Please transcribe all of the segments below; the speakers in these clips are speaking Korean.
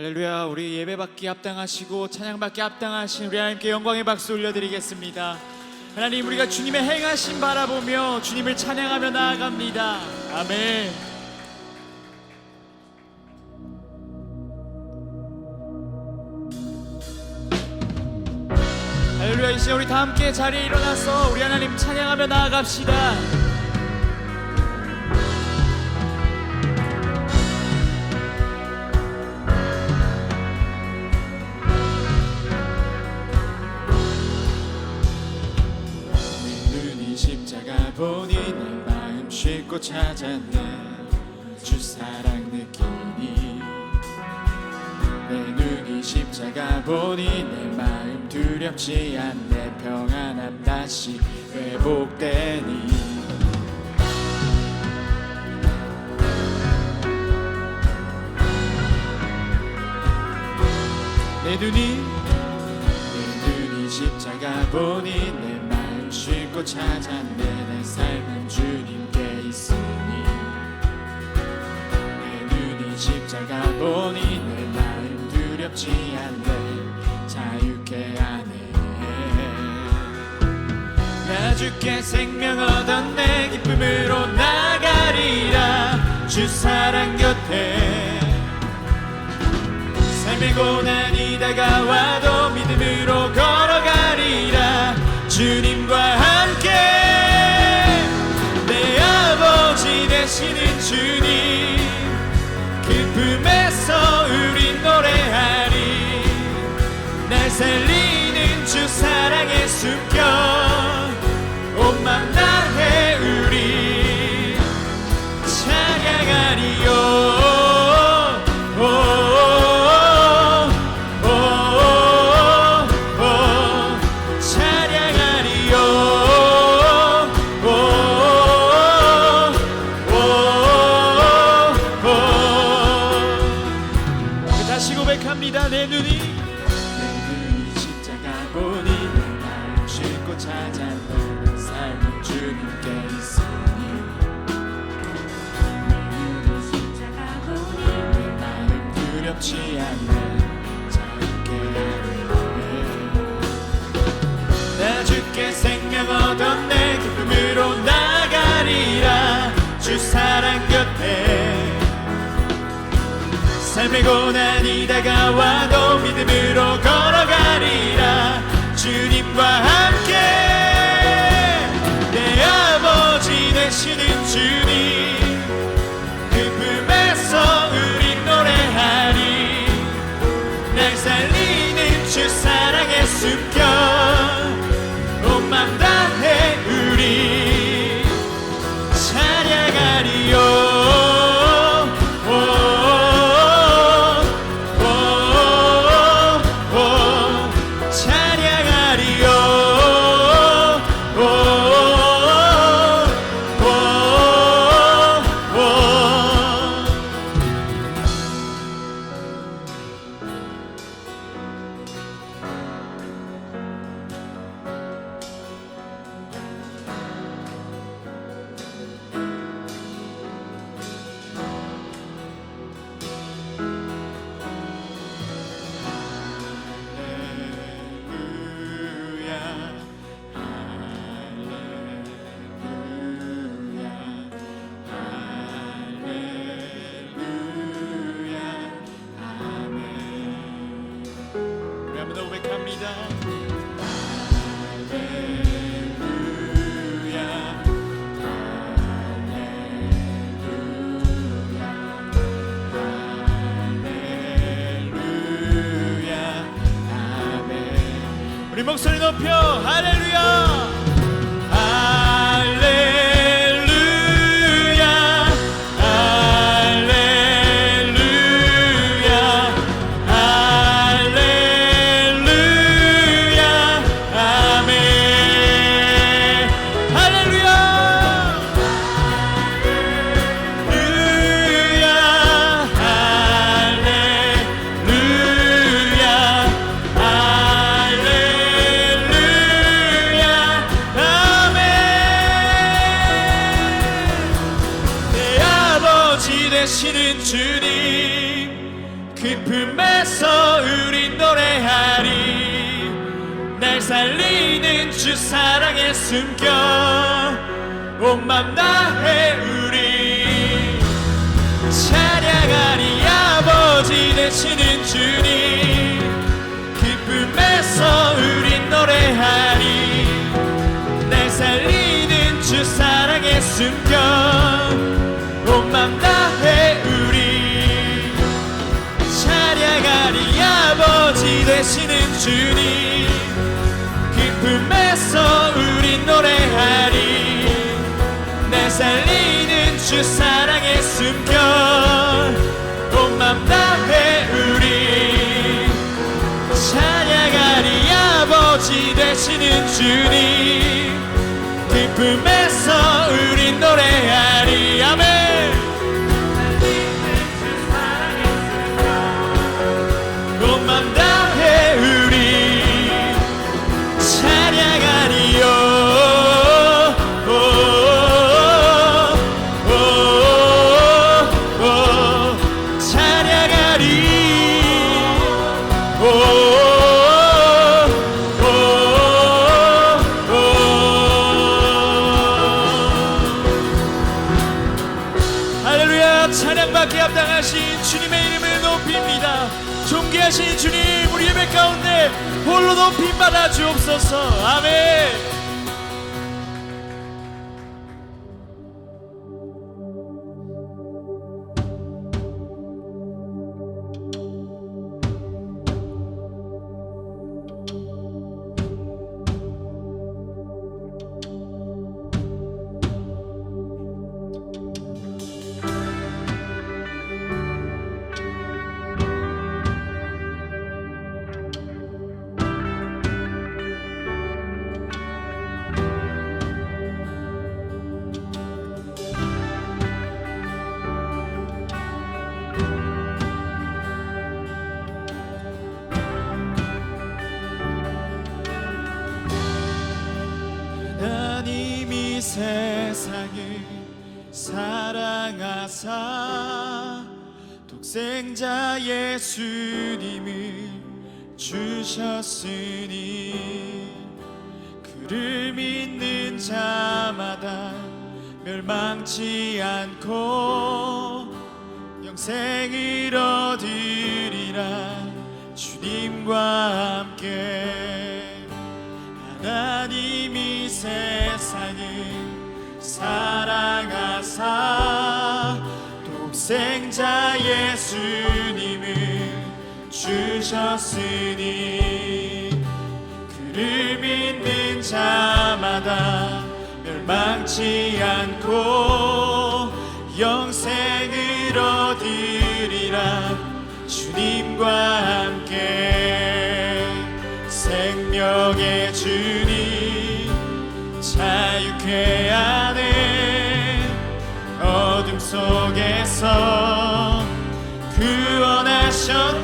할렐루야 우리 예배받기 합당하시고 찬양받기 합당하신 우리 하나님께 영광의 박수 올려드리겠습니다. 하나님 우리가 주님의 행하심 바라보며 주님을 찬양하며 나아갑니다. 아멘. 할렐루야 이제 우리 다 함께 자리에 일어나서 우리 하나님 찬양하며 나아갑시다 내 마음 쉴곳 찾았네. 주 사랑 느끼니 내 눈이 십자가 내 마음 두렵지 않네. 평안함 다시 회복되니. 내 눈이 내 눈이 십자가 보니 쉴곳 찾았네 내 삶은 주님께 있으니 내 눈이 십자가 보니 내 마음 두렵지 않네. 자유케 하네. 나 주께 생명 얻은 내 기쁨으로 나가리라. 주 사랑 곁에 삶의 고난이 다가와도 믿음으로 걸어가리라. 주님과 함께 주 사랑의 숨결 삶의 고난이 다가와도 믿음으로 걸어가리라. 주님과 함께 내 아버지 되시는 주님 그 품에서 우린 노래하리 날 살리는 주 사랑의 숨결 목소리 높여. 할렐 주님 기쁨에서 우린 노래하리. 내 살리는 주 사랑에 숨겨 온맘 다해 우리. 찬양하리 아버지 되시는 주님. 기쁨에서 우린 노래하리 합당하신 주님의 이름을 높입니다. 존귀하신 주님 우리 예배 가운데 홀로 높임 받아 주옵소서. 아멘 세상을 사랑하사 독생자 예수님을 주셨으니 그를 믿는 자마다 멸망치 않고 영생을 얻으리라. 주님과 함께 하나님이 세상을 사랑하사 독생자 예수님을 주셨으니 그를 믿는 자마다 멸망치 않고 영생을 얻으리라. 주님과 함께 생명의 주님 자유케 하 속에서. 구원하셨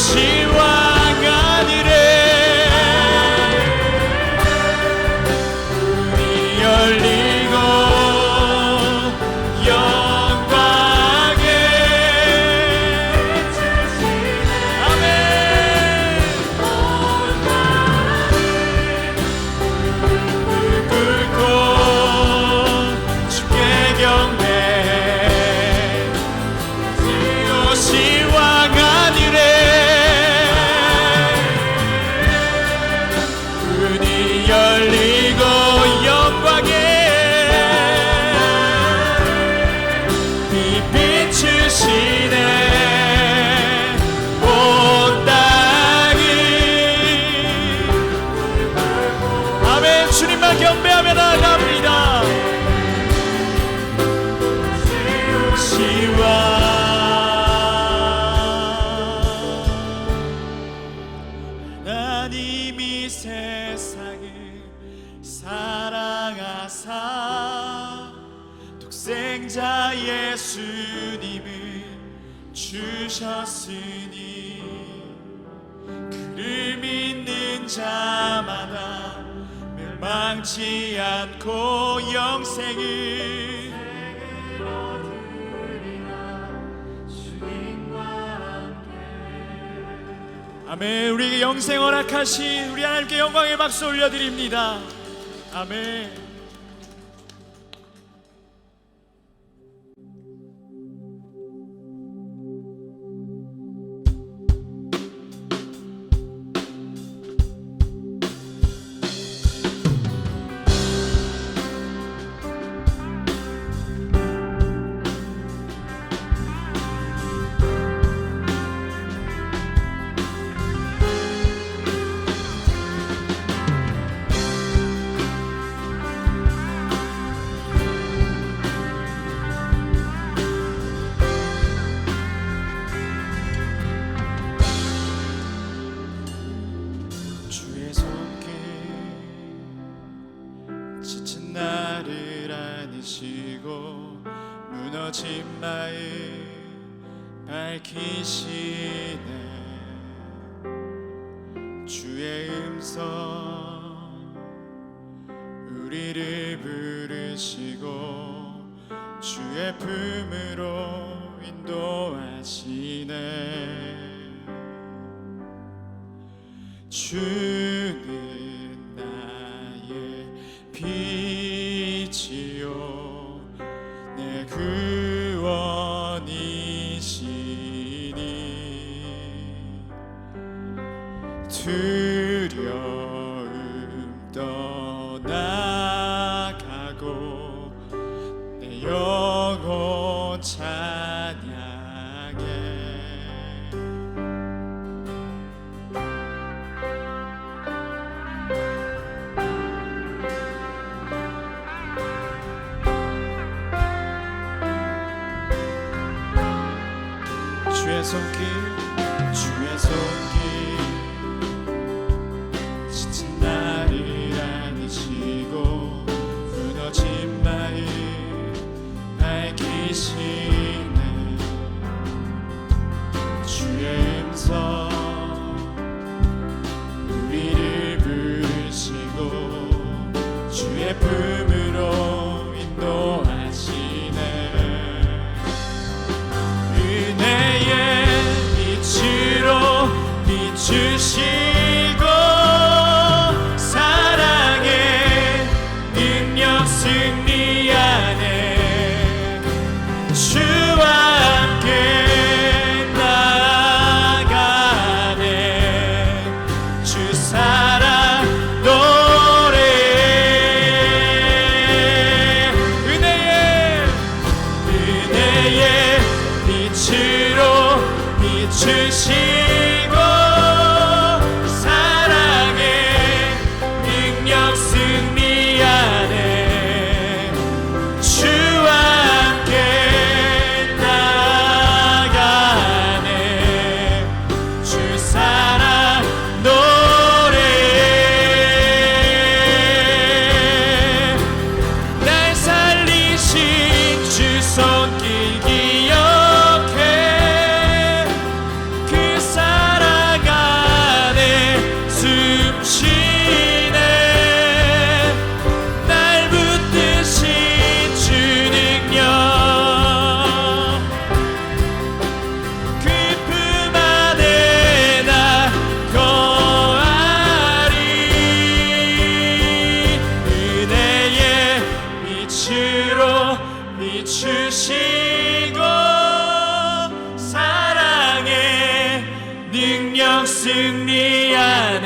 希望。 있으니 그를 믿는 자마다 멸망치 않고 영생을 아멘. 우리에게 영생 허락하신 우리 하나님께 영광의 박수 올려드립니다. 아멘. Shoot. 쓰시고 사랑의 능력 승리하네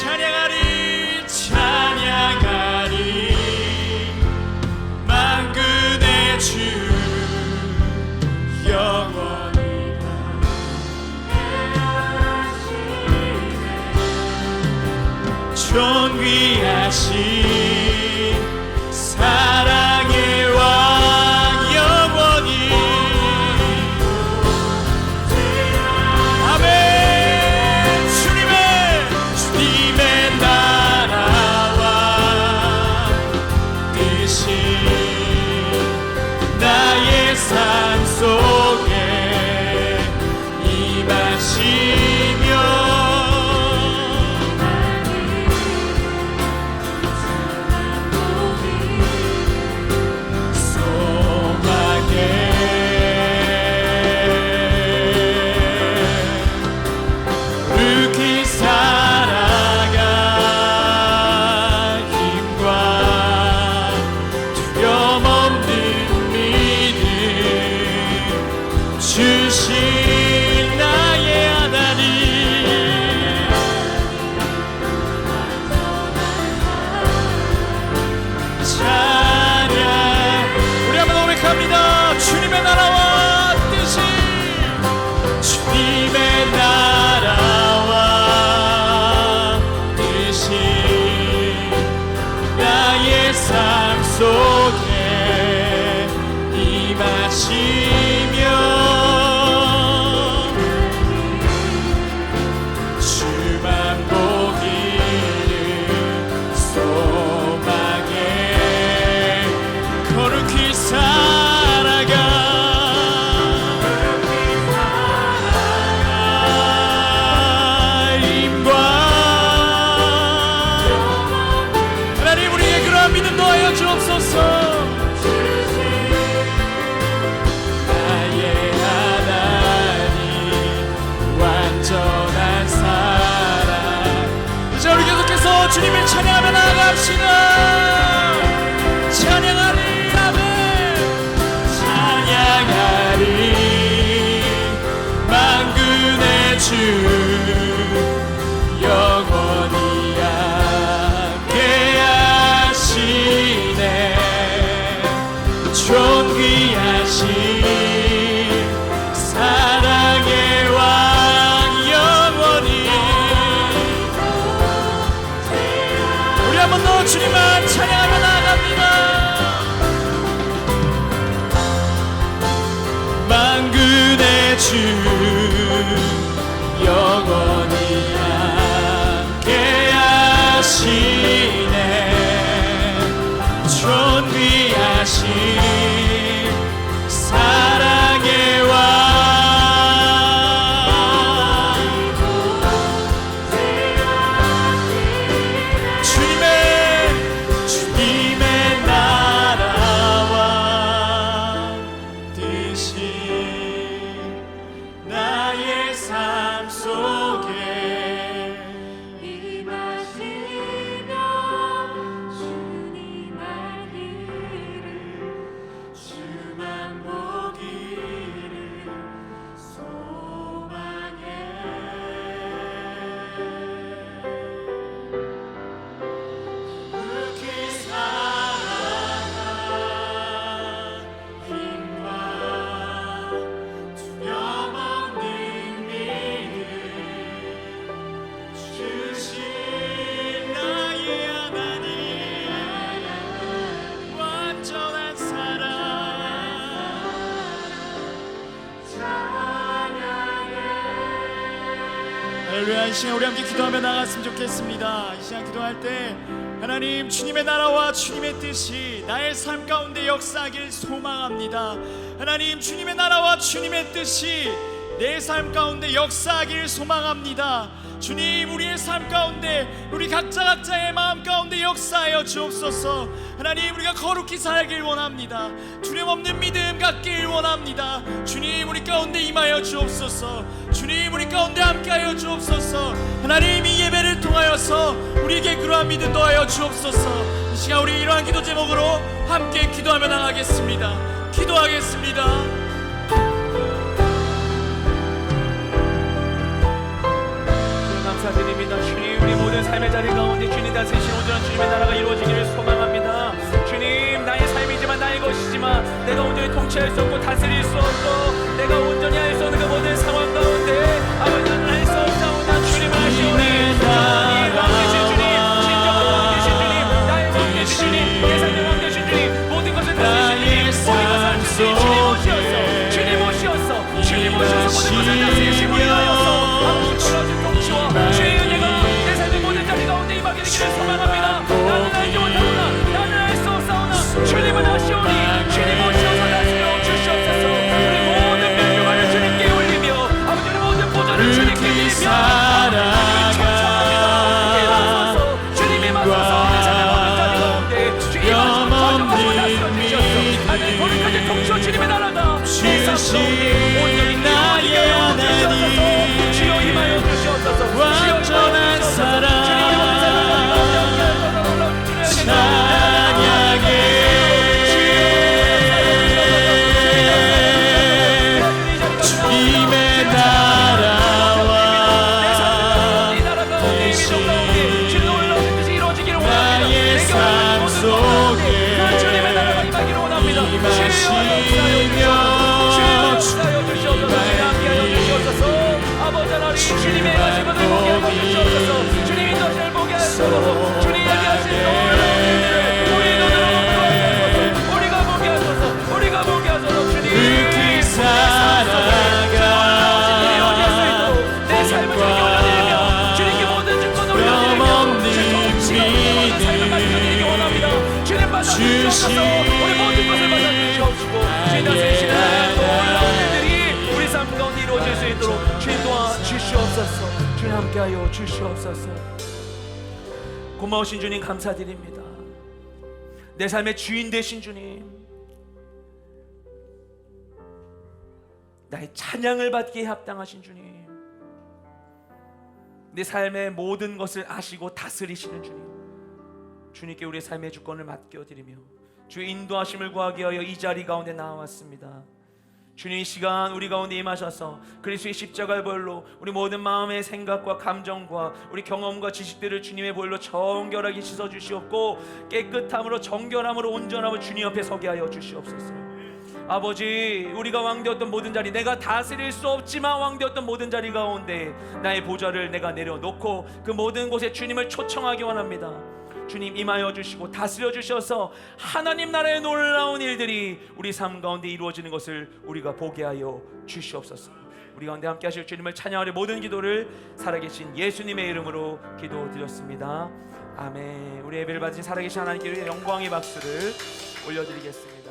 찬양하리 찬양하리. 만군의 주 영원히 존귀하신 이 시간 우리 함께 기도하며 나갔으면 좋겠습니다. 이 시간 기도할 때 하나님 주님의 나라와 주님의 뜻이 나의 삶 가운데 역사하길 소망합니다. 하나님 주님의 나라와 주님의 뜻이 내 삶 가운데 역사하길 소망합니다 주님 우리의 삶 가운데 우리 각자 각자의 마음 가운데 역사하여 주옵소서. 하나님 우리가 거룩히 살길 원합니다. 주님 없는 믿음 갖길 원합니다. 주님 우리 가운데 임하여 주옵소서. 주님 우리 가운데 함께하여 주옵소서. 하나님 이 예배를 통하여서 우리에게 그러한 믿음 더하여 주옵소서. 이 시간 우리 이러한 기도 제목으로 함께 기도하며 나가겠습니다. 기도하겠습니다 삶의 자리 가운데 주님 다스리신 온전한 주님의 나라가 이루어지기를 소망합니다. 주님 나의 삶이지만 나의 것이지만 내가 온전히 통치할 수 없고 다스릴 수 없고 내가 온전히 하여 주시옵소서. 고마우신 주님 감사드립니다. 내 삶의 주인 되신 주님 나의 찬양을 받기에 합당하신 주님 내 삶의 모든 것을 아시고 다스리시는 주님 주님께 우리의 삶의 주권을 맡겨 드리며 주의 인도하심을 구하기 위하여 이 자리 가운데 나왔습니다 주님 이 시간 우리 가운데 임하셔서 그리스도의 십자가의 보혈로 우리 모든 마음의 생각과 감정과 우리 경험과 지식들을 주님의 보혈로 정결하게 씻어 주시옵고 깨끗함으로 정결함으로 온전함을 주님 앞에 서게 하여 주시옵소서. 아버지 우리가 왕되었던 모든 자리 내가 다스릴 수 없지만 왕되었던 모든 자리 가운데 나의 보좌를 내가 내려놓고 그 모든 곳에 주님을 초청하기 원합니다 주님 임하여 주시고 다스려 주셔서 하나님 나라의 놀라운 일들이 우리 삶 가운데 이루어지는 것을 우리가 보게 하여 주시옵소서. 우리 가운데 함께 하실 주님을 찬양하려 모든 기도를 살아계신 예수님의 이름으로 기도드렸습니다. 아멘. 우리 예배를 받으신 살아계신 하나님께 영광의 박수를 올려드리겠습니다